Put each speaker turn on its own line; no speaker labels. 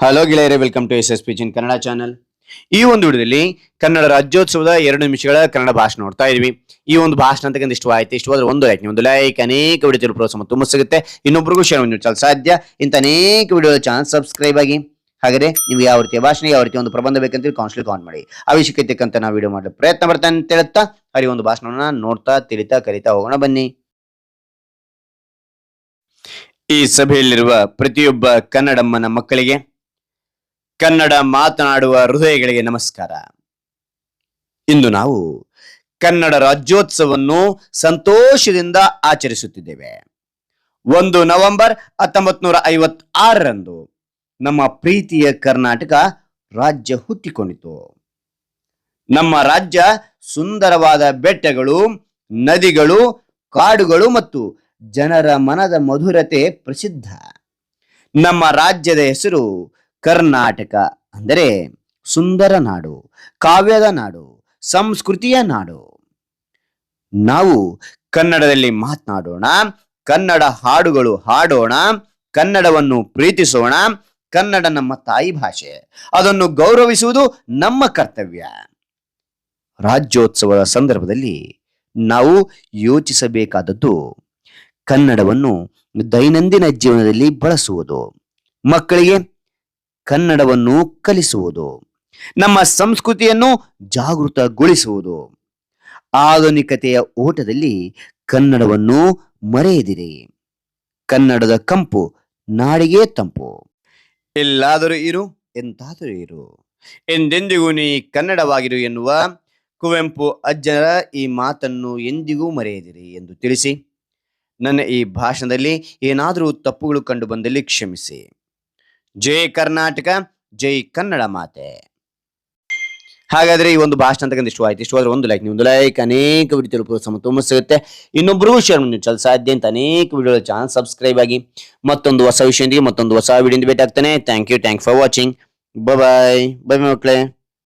Hello ಗೆಳೆಯರೆ welcome to S S P Jin Kannada channel ಈ ಒಂದು ವಿಡಿಯೋದಲ್ಲಿ ಕನ್ನಡ ರಾಜ್ಯೋತ್ಸವದ ಎರಡು ನಿಮಿಷಗಳ ಕನ್ನಡ ಭಾಷಣ ನೋಡ್ತಾ ಇದೀವಿ. ಈ ಒಂದು ಭಾಷಣ ಅಂತಕ್ಕಂಥ ಇಷ್ಟವಾಯ್ತು ಇಷ್ಟವಾದ್ರೆ ಒಂದು ಲೈಕ್ ಒಂದು ಲೈಕ್ ಅನೇಕ ವಿಡಿಯೋ ಪ್ರೋತ್ಸಾಹ ತುಂಬ ಸಿಗುತ್ತೆ. ಇನ್ನೊಬ್ರಿಗೂ ಶೇರ್ ಒಂದು ಚಾಲ್ ಸಾಧ್ಯ? ಇಂಥ ಅನೇಕ ವಿಡಿಯೋ ಚಾನಲ್ ಸಬ್ಸ್ಕ್ರೈಬ್ ಆಗಿ. ಹಾಗಾದ್ರೆ ನೀವು ಯಾವ ರೀತಿಯ ಭಾಷಣ, ಯಾವ ರೀತಿಯ ಒಂದು ಪ್ರಬಂಧ ಬೇಕಂತ ಕೌನ್ಸಿಲ್ ಕಾನ್ ಮಾಡಿ. ತಕ್ಕಂತ ನಾವು ವಿಡಿಯೋ ಮಾಡಲು ಪ್ರಯತ್ನ ಬರ್ತಾನೆ ಅಂತ ಹೇಳುತ್ತಾ ಹರಿ ಒಂದು ಭಾಷಣವನ್ನ ನೋಡ್ತಾ, ತಿಳಿತಾ, ಕಲಿತಾ ಹೋಗೋಣ ಬನ್ನಿ. ಈ ಸಭೆಯಲ್ಲಿರುವ ಪ್ರತಿಯೊಬ್ಬ ಕನ್ನಡಮ್ಮನ ಮಕ್ಕಳಿಗೆ ಕನ್ನಡ ಮಾತನಾಡುವ ಹೃದಯಗಳಿಗೆ ನಮಸ್ಕಾರ. ಇಂದು ನಾವು ಕನ್ನಡ ರಾಜ್ಯೋತ್ಸವವನ್ನು ಸಂತೋಷದಿಂದ ಆಚರಿಸುತ್ತಿದ್ದೇವೆ. ಒಂದು ನವೆಂಬರ್ ಹತ್ತೊಂಬತ್ ನೂರ ಐವತ್ತಾರರಂದು ನಮ್ಮ ಪ್ರೀತಿಯ ಕರ್ನಾಟಕ ರಾಜ್ಯ ಹುಟ್ಟಿಕೊಂಡಿತು. ನಮ್ಮ ರಾಜ್ಯ ಸುಂದರವಾದ ಬೆಟ್ಟಗಳು, ನದಿಗಳು, ಕಾಡುಗಳು ಮತ್ತು ಜನರ ಮನದ ಮಧುರತೆ ಪ್ರಸಿದ್ಧ. ನಮ್ಮ ರಾಜ್ಯದ ಹೆಸರು ಕರ್ನಾಟಕ ಅಂದರೆ ಸುಂದರ ನಾಡು, ಕಾವ್ಯದ ನಾಡು, ಸಂಸ್ಕೃತಿಯ ನಾಡು. ನಾವು ಕನ್ನಡದಲ್ಲಿ ಮಾತನಾಡೋಣ, ಕನ್ನಡ ಹಾಡುಗಳು ಹಾಡೋಣ, ಕನ್ನಡವನ್ನು ಪ್ರೀತಿಸೋಣ, ಕನ್ನಡ ನಮ್ಮ ತಾಯಿ ಭಾಷೆ. ಅದನ್ನು ಗೌರವಿಸುವುದು ನಮ್ಮ ಕರ್ತವ್ಯ. ರಾಜ್ಯೋತ್ಸವದ ಸಂದರ್ಭದಲ್ಲಿ ನಾವು ಯೋಚಿಸಬೇಕಾದದ್ದು ಕನ್ನಡವನ್ನು ದೈನಂದಿನ ಜೀವನದಲ್ಲಿ ಬಳಸುವುದು. ಮಕ್ಕಳಿಗೆ ಕನ್ನಡವನ್ನು ಕಲಿಸುವುದು, ನಮ್ಮ ಸಂಸ್ಕೃತಿಯನ್ನು ಜಾಗೃತಗೊಳಿಸುವುದು. ಆಧುನಿಕತೆಯ ಓಟದಲ್ಲಿ ಕನ್ನಡವನ್ನು ಮರೆಯದಿರಿ. ಕನ್ನಡದ ಕಂಪು ನಾಡಿಗೆ ತಂಪು. ಎಲ್ಲಾದರೂ ಇರು, ಎಂತಾದರೂ ಇರು. ಎಂದೆಂದಿಗೂ ನೀ ಕನ್ನಡವಾಗಿರು ಎನ್ನುವ ಕುವೆಂಪು ಅಜ್ಜರ ಈ ಮಾತನ್ನು ಎಂದಿಗೂ ಮರೆಯದಿರಿ ಎಂದು ತಿಳಿಸಿ. ನನ್ನ ಈ ಭಾಷಣದಲ್ಲಿ ಏನಾದರೂ ತಪ್ಪುಗಳು ಕಂಡು ಬಂದಲ್ಲಿ ಕ್ಷಮಿಸಿ. ಜೈ ಕರ್ನಾಟಕ, ಜೈ ಕನ್ನಡ ಮಾತೆ. ಹಾಗಾದ್ರೆ ಈ ಒಂದು ಭಾಷಣ ಅಂತಕ್ಕಂಥ ಇಷ್ಟವಾಯ್ತು ಇಷ್ಟವಾದ್ರೆ ಒಂದು ಲೈಕ್ ಒಂದು ಲೈಕ್ ಅನೇಕ ವಿಡಿಯೋ ಪ್ರೋತ್ಸಾಹ ಸಮತೋಮ ಸಿಗುತ್ತೆ ಇನ್ನೊಬ್ಬರಿಗೂ ಶೇರ್ ಮಾಡಿ ಚಲ ಸಾಧ್ಯ ಅಂತ ಅನೇಕ ವಿಡಿಯೋ ಚಾನಲ್ ಸಬ್ಸ್ಕ್ರೈಬ್ ಆಗಿ ಮತ್ತೊಂದು ಹೊಸ ವಿಷಯದೊಂದಿಗೆ ಮತ್ತೊಂದು ಹೊಸ ವಿಡಿಯೋ ಭೇಟಿ ಆಗ್ತಾನೆ thank you thank for watching bye bye ಮಕ್ಕಳೇ.